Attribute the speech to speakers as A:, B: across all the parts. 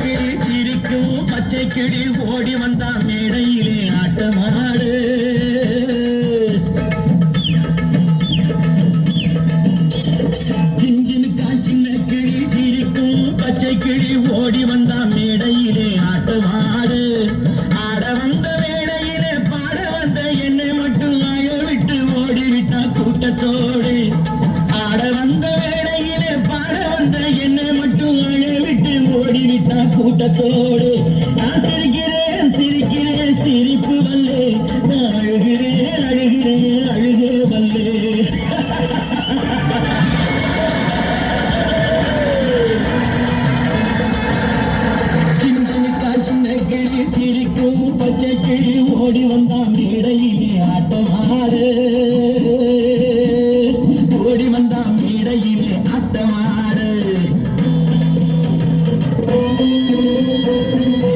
A: கிளி சிரிக்கும் பச்சை கிளி ஓடி வந்தான் மேடையிலே ஆட்டமாடு. சிங்கினுக்கான் சின்ன கிளி சிரிக்கும் பச்சை கிளி ஓடி வந்தான் மேடையிலே ஆட்டமாடு. ஆட வந்த மேடையிலே பாட வந்த என்னை மட்டும் வாழ கூட்டத்தோடு நான் சிரிக்கிறேன் சிரிக்கிறேன் சிரிப்பு வல்லே. நான் அழுகிறேன் அழுகிறேன் அழுகே வல்லே. சிரிக்கும் பச்சை கிளி ஓடி வந்தான் மேடையிலே ஆட்டமாடு ஓடி வந்தான் மேடையிலே Thank you.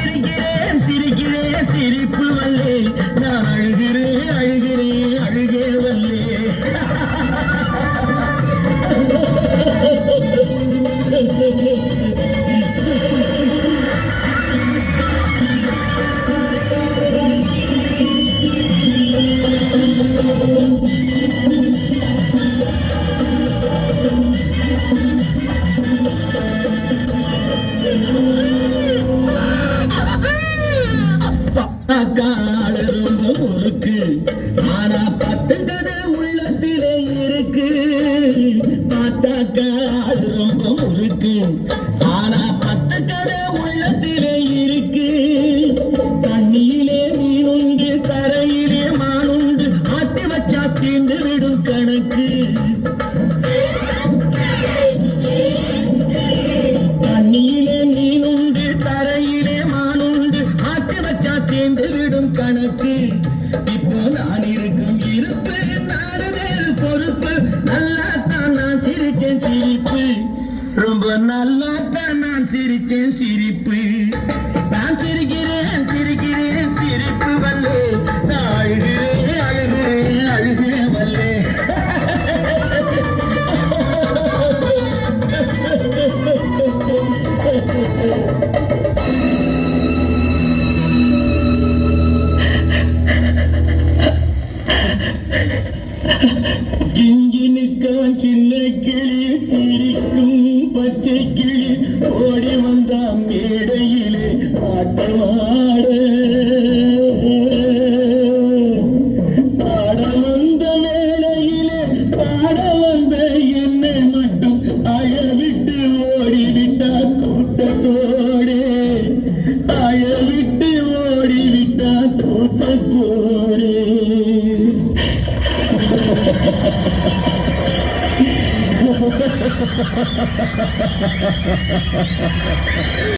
A: தீர்ந்துவிடும் கணக்கு. தண்ணியிலே மீனுண்டு தரையிலே மானுண்டு ஆட்டு வச்சா தீர்ந்துவிடும் கணக்கு. இப்போ நான் இருக்கும் இருப்பு நாலு பேர் பொறுப்பு. நல்லா தான் நான் சிரிச்சேன் சிரிப்பு. ரொம்ப நல்லா தான் நான் சிரிச்சேன் சிரிப்பு. நான் சிரிக்கிறேன் கிங்கினுக்கான் சின்ன கிளி சிரிக்கும் பச்சை கிளி ஓடி வந்தா மேடையிலே ハハハハハ!